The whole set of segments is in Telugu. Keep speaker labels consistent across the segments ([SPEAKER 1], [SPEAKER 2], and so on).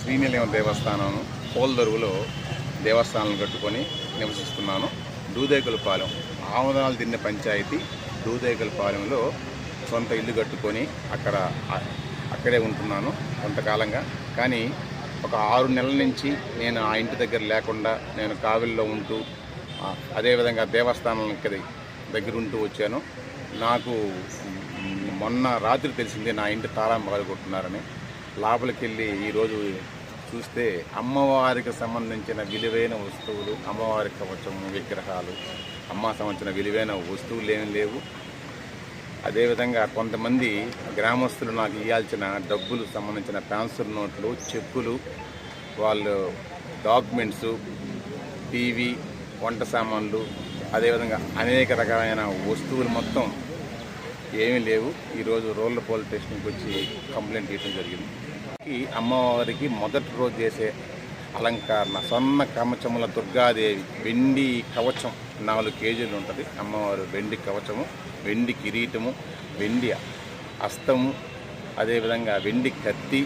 [SPEAKER 1] శ్రీనిలయం దేవస్థానం పోల్దరువులో దేవస్థానాలను కట్టుకొని నివసిస్తున్నాను. దూదేకులపాలెం ఆమదాలు తిన్న పంచాయతీ దూదేకులపాలెంలో సొంత ఇల్లు కట్టుకొని అక్కడ అక్కడే ఉంటున్నాను కొంతకాలంగా. కానీ ఒక ఆరు నెలల నుంచి నేను ఆ ఇంటి దగ్గర లేకుండా నేను కావిల్లో ఉంటూ అదేవిధంగా దేవస్థానం దగ్గర ఉంటూ వచ్చాను. నాకు మొన్న రాత్రి తెలిసింది నా ఇంటి తాళం పగలగొట్టున్నారని లోపలికి వెళ్ళి ఈరోజు చూస్తే అమ్మవారికి సంబంధించిన విలువైన వస్తువులు అమ్మవారి కవచం విగ్రహాలు అమ్మ సంబంధించిన విలువైన వస్తువులు ఏమి లేవు. అదేవిధంగా కొంతమంది గ్రామస్తులు నాకు ఇవ్వాల్సిన డబ్బులు సంబంధించిన ట్రాన్స్ఫర్ నోట్లు చెక్కులు వాళ్ళు డాక్యుమెంట్స్ టీవీ వంట సామాన్లు అదేవిధంగా అనేక రకమైన వస్తువులు మొత్తం ఏమీ లేవు. ఈరోజు రోడ్ల పోలీస్ స్టేషన్కి వచ్చి కంప్లైంట్ ఇవ్వడం జరిగింది. ఈ అమ్మవారికి మొదటి రోజు చేసే అలంకరణ సొన్న కవచముల దుర్గాదేవి వెండి కవచం నాలుగు కేజీలు ఉంటుంది. అమ్మవారు వెండి కవచము వెండి కిరీటము వెండి అస్తము అదేవిధంగా వెండి కత్తి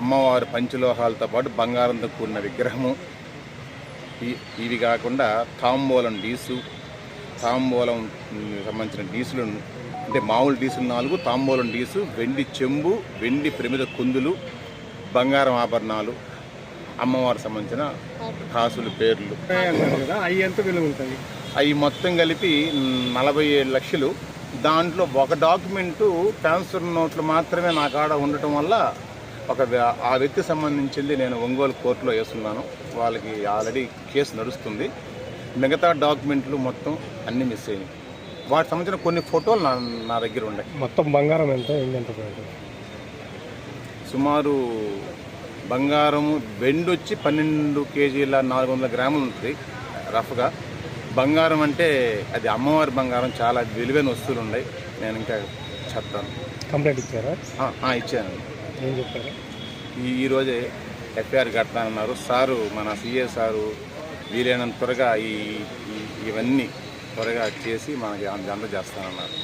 [SPEAKER 1] అమ్మవారి పంచలోహాలతో పాటు బంగారంతో కూడిన విగ్రహము. ఇవి కాకుండా తాంబూలం డీసు తాంబూలం సంబంధించిన డీసులు అంటే మామూలు డీసులు నాలుగు తాంబూలం డీసు వెండి చెంబు వెండి ప్రమిద కుందులు బంగారం ఆభరణాలు అమ్మవారికి సంబంధించిన కాసులు పేర్లు.
[SPEAKER 2] అవి ఎంత విలువ ఉంటుంది
[SPEAKER 1] అవి మొత్తం కలిపి నలభై ఏడు లక్షలు. దాంట్లో ఒక డాక్యుమెంటు ట్రాన్స్ఫర్ నోట్లు మాత్రమే నా కాడ ఉండటం వల్ల ఒక ఆ వ్యక్తి సంబంధించింది నేను ఒంగోలు కోర్టులో వేస్తున్నాను. వాళ్ళకి ఆల్రెడీ కేసు నడుస్తుంది. మిగతా డాక్యుమెంట్లు మొత్తం అన్నీ మిస్ అయినాయి. వాటికి సంబంధించిన కొన్ని ఫోటోలు నా నా దగ్గర ఉన్నాయి.
[SPEAKER 2] మొత్తం బంగారం ఎంత? ఎంత
[SPEAKER 1] సుమారు బంగారం వెండి వచ్చి పన్నెండు కేజీల నాలుగు వందల గ్రాములు ఉంటుంది రఫ్గా. బంగారం అంటే అది అమ్మవారి బంగారం చాలా విలువైన వస్తువులు ఉన్నాయి. నేను ఇంకా చెప్తాను.
[SPEAKER 2] కంప్లైంట్ ఇచ్చారా?
[SPEAKER 1] ఇచ్చాను.
[SPEAKER 2] ఏం చెప్పారు?
[SPEAKER 1] ఈ ఈరోజే ఎఫ్ఐఆర్ కడతానన్నారు. సారు మన సిఏ సారు వీలైనంత త్వరగా ఈ- ఇవన్నీ త్వరగా చేసి మనకి అందజేస్తానన్నారు